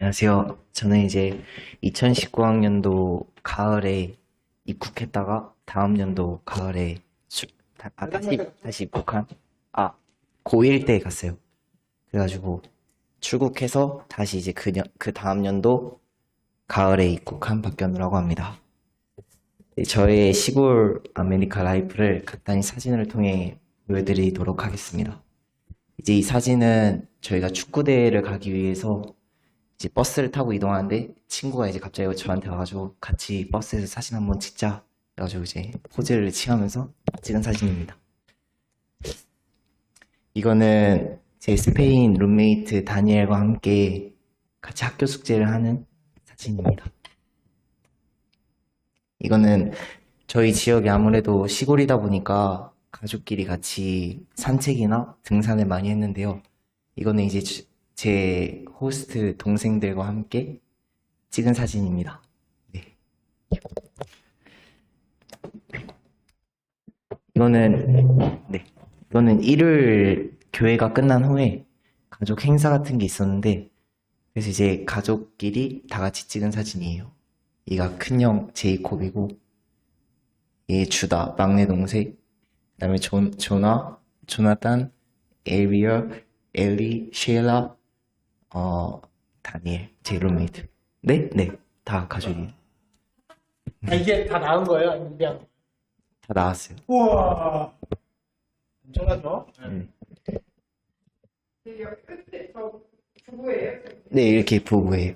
안녕하세요. 저는 이제 2019학년도 가을에 입국했다가 다음 연도 가을에 수, 다, 아, 다시, 다시 입국한, 아, 고1 때 갔어요. 그래가지고 출국해서 다시 이제 그, 년, 그 다음 연도 가을에 입국한 박견우라고 합니다. 네, 저의 시골 아메리카 라이프를 간단히 사진을 통해 보여드리도록 하겠습니다. 이제 이 사진은 저희가 축구 대회를 가기 위해서 이제 버스를 타고 이동하는데 친구가 이제 갑자기 저한테 와가지고 같이 버스에서 사진 한번 찍자 그래가지고 이제 포즈를 취하면서 찍은 사진입니다. 이거는 제 스페인 룸메이트 다니엘과 함께 같이 학교 숙제를 하는 사진입니다. 이거는 저희 지역이 아무래도 시골이다 보니까 가족끼리 같이 산책이나 등산을 많이 했는데요. 이거는 이제 주- 제 호스트 동생들과 함께 찍은 사진입니다. 네. 이거는, 네. 이거는 일요일 교회가 끝난 후에 가족 행사 같은 게 있었는데, 그래서 이제 가족끼리 다 같이 찍은 사진이에요. 얘가 큰형 제이콥이고, 얘 주다, 막내 동생, 그 다음에 존, 조나, 조나단, 에리얼, 엘리, 쉐일라, 어, 다니엘, 제 룸메이트. 네? 네. 다 가족이에요. 아, 이게 다 나은 거예요? 아니면 그냥 다 나왔어요. 우와 엄청나죠? 음. 여기 끝에 저 주부예요. 네, 이렇게 보고해요.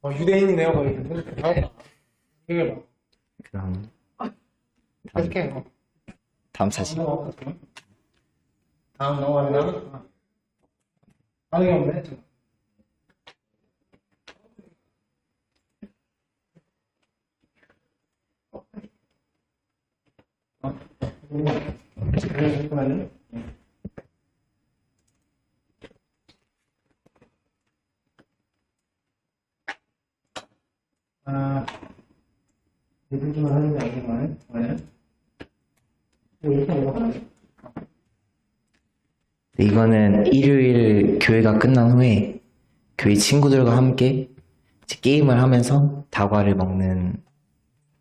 어, 유대인이네요 거의 나왔다 되게 막 그럼, 계속해요 다음 사진. 어, 다음 넘어가면 반응이 없네 어, 잠깐만요. 아, 얘들 좀 하는 게 아니구만. 네. 뭐 이렇게 하는 거 네, 이거는 일요일 교회가 끝난 후에 교회 친구들과 함께 게임을 하면서 다과를 먹는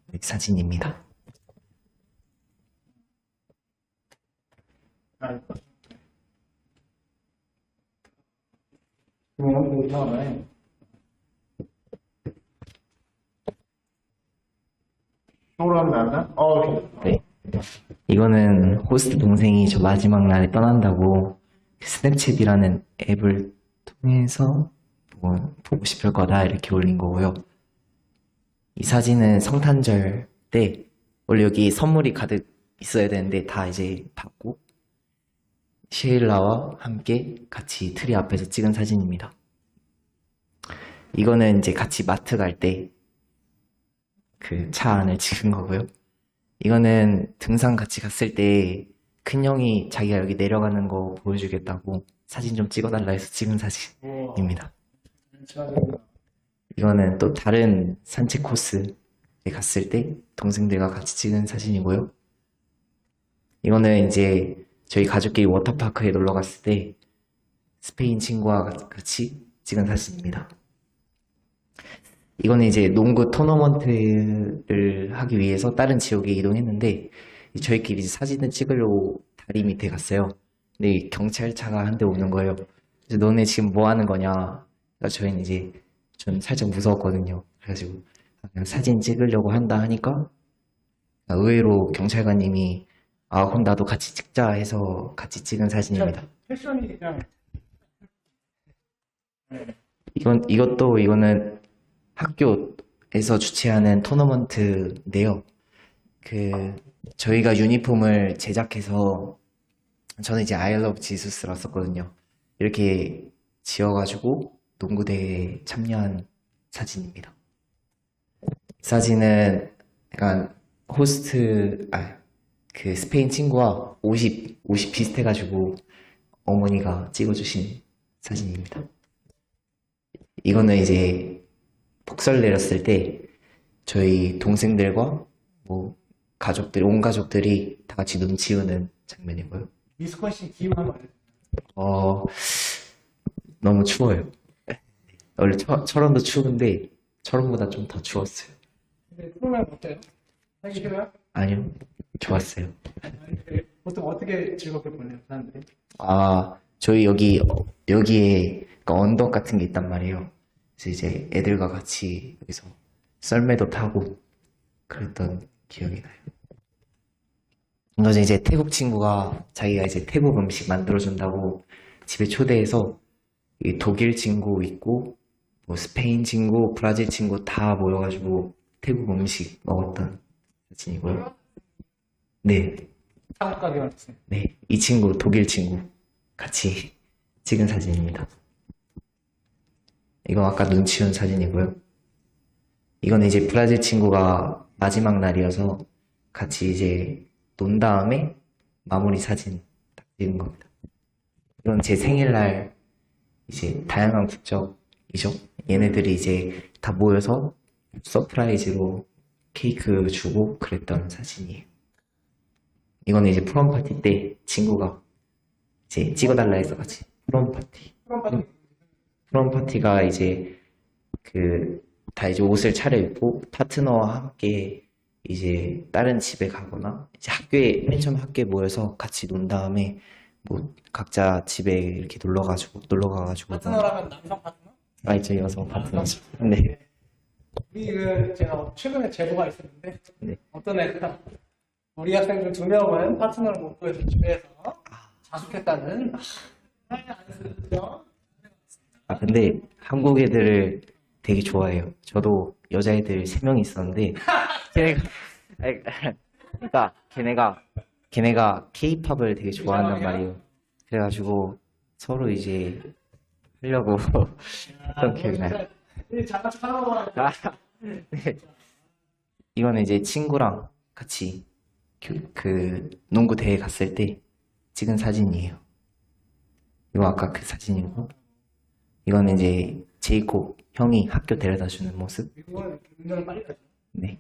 네, 사진입니다. 어. 네. 이거는 호스트 동생이 저 마지막 날에 떠난다고 스냅챗이라는 앱을 통해서 뭐 보고 싶을 거다 이렇게 올린 거고요. 이 사진은 성탄절 때 원래 여기 선물이 가득 있어야 되는데 다 이제 받고 셰일라와 함께 같이 트리 앞에서 찍은 사진입니다. 이거는 이제 같이 마트 갈 때 그 차 안을 찍은 거고요. 이거는 등산 같이 갔을 때 큰형이 자기가 여기 내려가는 거 보여주겠다고 사진 좀 찍어달라 해서 찍은 사진입니다. 이거는 또 다른 산책 코스에 갔을 때 동생들과 같이 찍은 사진이고요. 이거는 이제 저희 가족끼리 워터파크에 놀러 갔을 때 스페인 친구와 같이 찍은 사진입니다. 이거는 이제 농구 토너먼트를 하기 위해서 다른 지역에 이동했는데 저희끼리 사진을 찍으려고 다리 밑에 갔어요. 근데 경찰차가 한 대 오는 거예요. 그래서 너네 지금 뭐 하는 거냐? 그러니까 저희는 이제 전 살짝 무서웠거든요. 그래가지고 아, 그냥 사진 찍으려고 한다 하니까 의외로 경찰관님이 아 그럼 나도 같이 찍자 해서 같이 찍은 사진입니다. 패션이 그냥 이건 이것도 이거는 학교에서 주최하는 토너먼트인데요. 그 저희가 유니폼을 제작해서 저는 이제 I love 지수스라 썼거든요. 이렇게 지어가지고 농구 대회에 참여한 사진입니다. 이 사진은 약간 호스트 아 그 스페인 친구와 옷이 옷이 비슷해가지고 어머니가 찍어주신 사진입니다. 이거는 이제 폭설 내렸을 때 저희 동생들과 뭐 가족들, 온 가족들이 다 같이 눈 치우는 장면이고요. 미스컨신 기후 한번 알려주세요. 어, 너무 추워요. 원래 철, 철원도 추운데 철원보다 좀 더 추웠어요. 근데 프로그램 어때요? 싫어요? 아니요, 좋았어요. 그 보통 어떻게 즐겁게 보내요, 사람들이? 아, 저희 여기, 어, 여기에 그 언덕 같은 게 있단 말이에요. 그래서 이제 애들과 같이 여기서 썰매도 타고 그랬던 기억이 나요. 이거는 이제 태국 친구가 자기가 이제 태국 음식 만들어준다고 집에 초대해서 이 독일 친구 있고 뭐 스페인 친구, 브라질 친구 다 모여가지고 태국 음식 먹었던 사진이고요. 네, 한국 가게 왔어요. 네, 이 친구 독일 친구 같이 찍은 사진입니다. 이건 아까 눈 치운 사진이고요. 이건 이제 브라질 친구가 마지막 날이어서 같이 이제 논 다음에 마무리 사진 딱 찍은 겁니다. 이건 제 생일날 이제 다양한 국적이죠. 얘네들이 이제 다 모여서 서프라이즈로 케이크 주고 그랬던 사진이에요. 이거는 이제 프롬 파티 때 친구가 이제 찍어달라 해서 같이 프롬 파티. 프로그램 파티 프롬 파티가 이제 그 다 이제 옷을 차려입고 파트너와 함께 이제 다른 집에 가거나 이제 학교에 맨 처음 학교에 모여서 같이 논 다음에 뭐 각자 집에 이렇게 놀러 가지고 놀러 가가지고 파트너라면 남성 파트너? 아 이제 여성 파트너죠. 네. 우리 그 제가 최근에 제보가 있었는데 네. 어떤 애가 우리 학생 중 두 명은 파트너를 못 구해서 집에서 자숙했다는 아, 안 쓰죠? 아 근데 한국 애들을 되게 좋아해요. 저도 여자애들 세명 있었는데 걔네가 아니, 그러니까 걔네가 걔네가 케이팝을 되게 좋아한단 말이에요. 그래가지고 서로 이제 하려고 했던 기억이 나요. 아, 네. 이거는 이제 친구랑 같이 그, 그 농구 대회 갔을 때 찍은 사진이에요. 이거 아까 그 사진이고 이거는 이제 제이콥 형이 학교 데려다 주는 모습. 네.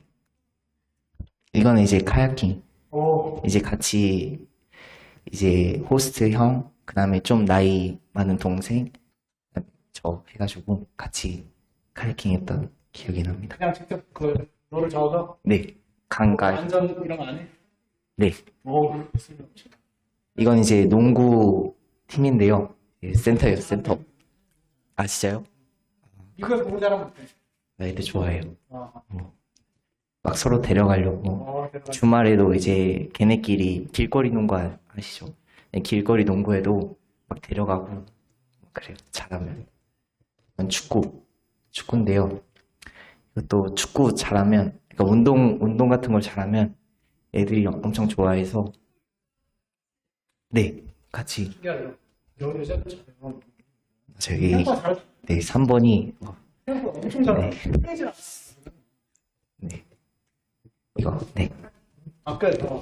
이거는 이제 카야킹. 오, 이제 같이 이제 호스트 형, 그 다음에 좀 나이 많은 동생, 저 해가지고 같이 카야킹 했던 기억이 납니다. 그냥 직접 그 롤을 저어서 네. 강가. 안전 이런 거 안 해? 네. 오, 이건 이제 농구 팀인데요. 예, 센터예요, 센터. 아, 진짜요? 미국에서 공부 잘하면 못해. 나 애들 좋아해요. 아, 막 서로 데려가려고. 어, 대단하다. 주말에도 이제 걔네끼리 길거리 농구 아- 아시죠? 네, 길거리 농구에도 막 데려가고 그래요. 잘하면. 축구. 축구인데요. 이것도 축구 잘하면, 그러니까 운동, 운동 같은 걸 잘하면 애들이 엄청 좋아해서 네, 같이 신기하죠. 여기 여자 잘해요. 저기 잘, 네, 3번이 생각보다 엄청 잘해. 네. 네. 이거 네. 아까 어,